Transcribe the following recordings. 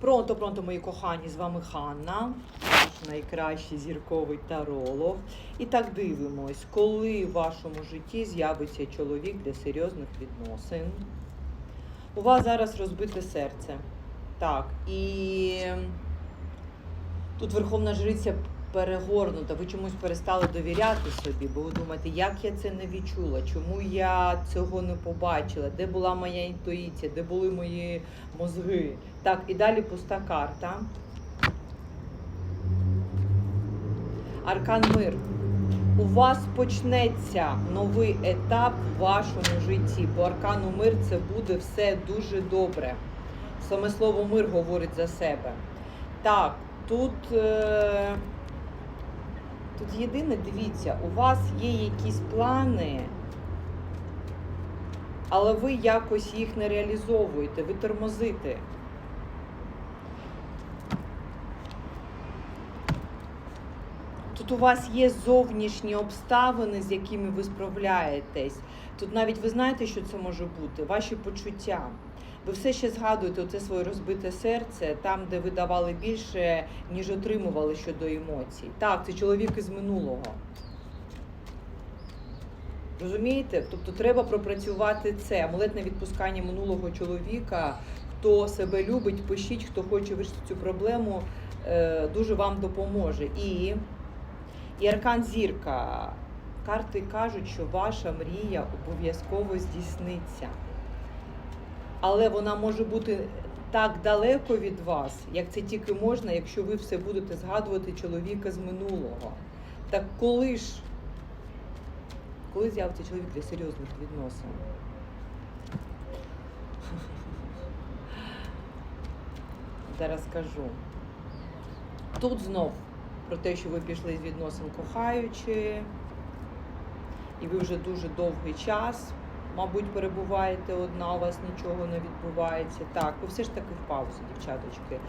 Пронто, пронто, мої кохані, з вами Ханна, наш найкращий зірковий таролог. І так дивимось, коли в вашому житті з'явиться чоловік для серйозних відносин. У вас зараз розбите серце. Так, і тут Верховна Жриця перегорнута, ви чомусь перестали довіряти собі, бо ви думаєте, як я це не відчула, чому я цього не побачила, де була моя інтуїція, де були мої мозги. Так, і далі пуста карта. Аркан Мир. У вас почнеться новий етап в вашому житті. По аркану мир це буде все дуже добре. Саме слово мир говорить за себе. Так, тут, е... тут єдине, дивіться, у вас є якісь плани, але ви якось їх не реалізовуєте, ви тормозите. Тут у вас є зовнішні обставини, з якими ви справляєтесь. Тут навіть ви знаєте, що це може бути, ваші почуття. Ви все ще згадуєте оце своє розбите серце, там, де ви давали більше, ніж отримували щодо емоцій. Так, це чоловік із минулого. Розумієте? Тобто треба пропрацювати це. Амулетне відпускання минулого чоловіка. Хто себе любить, пишіть, хто хоче вирішити цю проблему, е, дуже вам допоможе. І, і аркан зірка. Карти кажуть, що ваша мрія обов'язково здійсниться. Але вона може бути так далеко від вас, як це тільки можна, якщо ви все будете згадувати чоловіка з минулого. Так коли ж коли з'явиться чоловік для серйозних відносин? Зараз скажу. Тут знов про те, що ви пішли з відносин кохаючи, і ви вже дуже довгий час, мабуть, перебуваєте одна, у вас нічого не відбувається. Так, ви все ж таки в паузі, дівчаточки.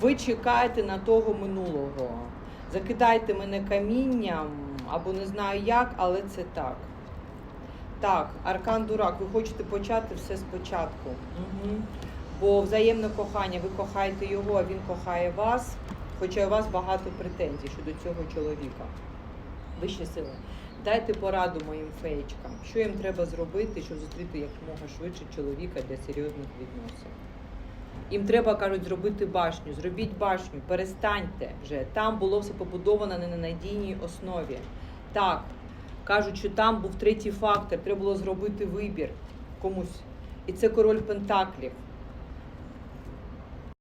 Ви чекаєте на того минулого. Закидайте мене камінням або не знаю як, але це так. Так, Аркан Дурак, ви хочете почати все спочатку. Угу. Бо взаємне кохання, ви кохаєте його, а він кохає вас, хоча у вас багато претензій щодо цього чоловіка. Вищі сили. Дайте пораду моїм феєчкам, що їм треба зробити, щоб зустріти якомога швидше чоловіка для серйозних відносин. Їм треба, кажуть, зробити башню. Зробіть башню, перестаньте вже. Там було все побудовано не на надійній основі. Так, кажуть, що там був третій фактор, треба було зробити вибір комусь. І це король Пентаклів.